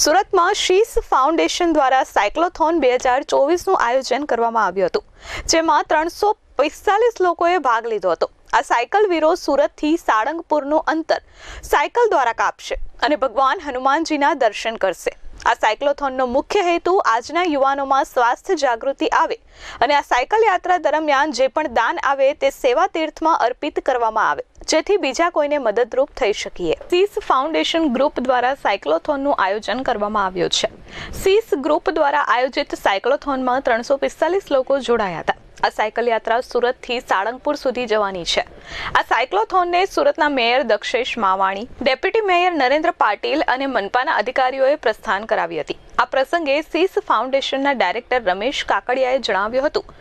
સુરતમાં શીસ ફાઉન્ડેશન દ્વારા સાયક્લોથોન બે હજાર ચોવીસનું આયોજન કરવામાં આવ્યું હતું, જેમાં ત્રણસો પિસ્તાલીસ લોકોએ ભાગ લીધો હતો. આ સાયકલ વીરો સુરતથી સાળંગપુરનું અંતર સાયકલ દ્વારા કાપશે અને ભગવાન હનુમાનજીના દર્શન કરશે. આ સાયક્લોથોનનો મુખ્ય હેતુ આજના યુવાનોમાં સ્વાસ્થ્ય જાગૃતિ આવે અને આ સાયકલ યાત્રા દરમિયાન જે પણ દાન આવે તે સેવા તીર્થમાં અર્પિત કરવામાં આવે, જેથી બીજા કોઈને મદદરૂપ થઈ શકીએ. સીસ ફાઉન્ડેશન ગ્રુપ દ્વારા સાયક્લોથોનનું આયોજન કરવામાં આવ્યું છે. સીસ ગ્રુપ દ્વારા આયોજિત સાયક્લોથોનમાં ત્રણસો પિસ્તાલીસ લોકો જોડાયા હતા. આ સાયકલ યાત્રા સુરતથી સાળંગપુર સુધી જવાની છે. આ સાયક્લોથોનને સુરતના mayor Dakshesh Mavani, deputy mayor Narendra Patil અને મનપાના અધિકારીઓએ પ્રસ્થાન કરાવી હતી. આ પ્રસંગે સીસ ફાઉન્ડેશનના ડાયરેક્ટર રમેશ કાકડિયાએ જણાવ્યું હતું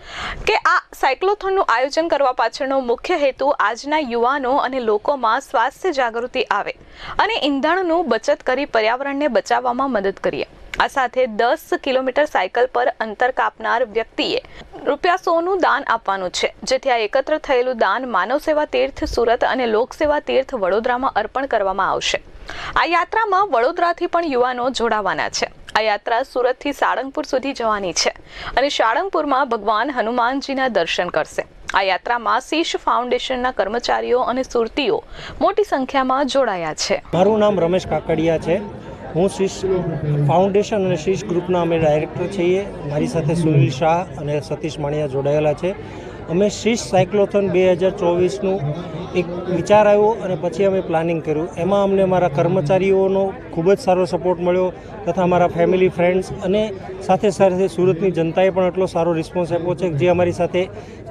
કે આ સાયક્લોથોનનું આયોજન કરવા પાછળનો મુખ્ય હેતુ આજના યુવાનો અને લોકોમાં સ્વાસ્થ્ય જાગૃતિ આવે અને ઈંધણનું બચત કરી પર્યાવરણને બચાવવામાં મદદ કરીએ. આ સાથે દસ કિલોમીટર સાયકલ પર અંતર કાપનાર વ્યક્તિએ રૂપિયા સોનું દાન આપવાનું છે, જેથી આ એકત્ર થયેલું દાન માનવ સેવા તીર્થ સુરત અને લોકસેવા તીર્થ વડોદરામાં અર્પણ કરવામાં આવશે. આ યાત્રામાં વડોદરાથી પણ યુવાનો જોડાવાના છે. આ યાત્રા સુરતથી સાળંગપુર સુધી જવાની છે અને સાળંગપુરમાં ભગવાન હનુમાનજીના દર્શન કરશે. આ યાત્રામાં શીશ ફાઉન્ડેશનના કર્મચારીઓ અને સુરતીઓ મોટી સંખ્યામાં જોડાયા છે. મારું નામ રમેશ કાકડિયા છે. હું શીશ ફાઉન્ડેશન અને શીશ ગ્રુપના અમે ડાયરેક્ટર છીએ. મારી સાથે સુનિલ શાહ અને સતીશ માણિયા જોડાયેલા છે. અમે શીશ સાયક્લોથોન બે હજાર ચોવીસનું એક વિચાર આવ્યો અને પછી અમે પ્લાનિંગ કર્યું. એમાં અમને મારા કર્મચારીઓનો ખૂબ જ સારો સપોર્ટ મળ્યો તથા મારા ફેમિલી ફ્રેન્ડ્સ અને સાથે સાથે સુરતની જનતાએ પણ એટલો સારો રિસ્પોન્સ આપ્યો છે જે અમારી સાથે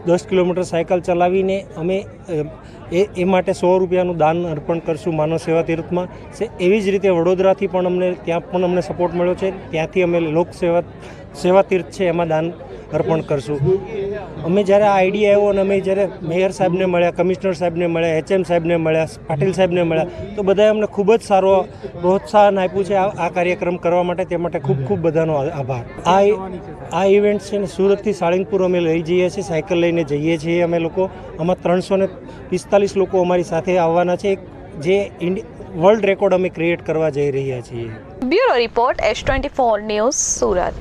દસ કિલોમીટર સાયકલ ચલાવીને અમે એ એ માટે સો રૂપિયાનું દાન અર્પણ કરશું માનવ સેવા તીર્થમાં. એવી જ રીતે વડોદરાથી પણ અમને, ત્યાં પણ અમને સપોર્ટ મળ્યો છે. ત્યાંથી અમે લોક સેવા સેવા તીર્થ છે એમાં દાન અર્પણ કરશું. અમે જ્યારે આ આઈડિયા આવ્યો અને અમે જ્યારે મેયર સાહેબને મળ્યા, કમિશનર સાહેબને મળ્યા, એચએમ સાહેબને મળ્યા, પાટીલ સાહેબને મળ્યા, તો બધાએ અમને ખૂબ જ સારો પ્રોત્સાહન આપ્યું છે આ કાર્યક્રમ કરવા માટે. તે માટે ખૂબ ખૂબ બધાનો આભાર. આ આ ઇવેન્ટ છે ને સુરતથી સાળંગપુર અમે લઈ જઈએ છીએ, સાયકલ લઈને જઈએ છીએ અમે લોકો. આમાં ત્રણસો ને પિસ્તાલીસ લોકો અમારી સાથે આવવાના છે. જે વર્લ્ડ રેકોર્ડ અમે ક્રિએટ કરવા જઈ રહ્યા છીએ. Bureau report, S twenty four news Surat.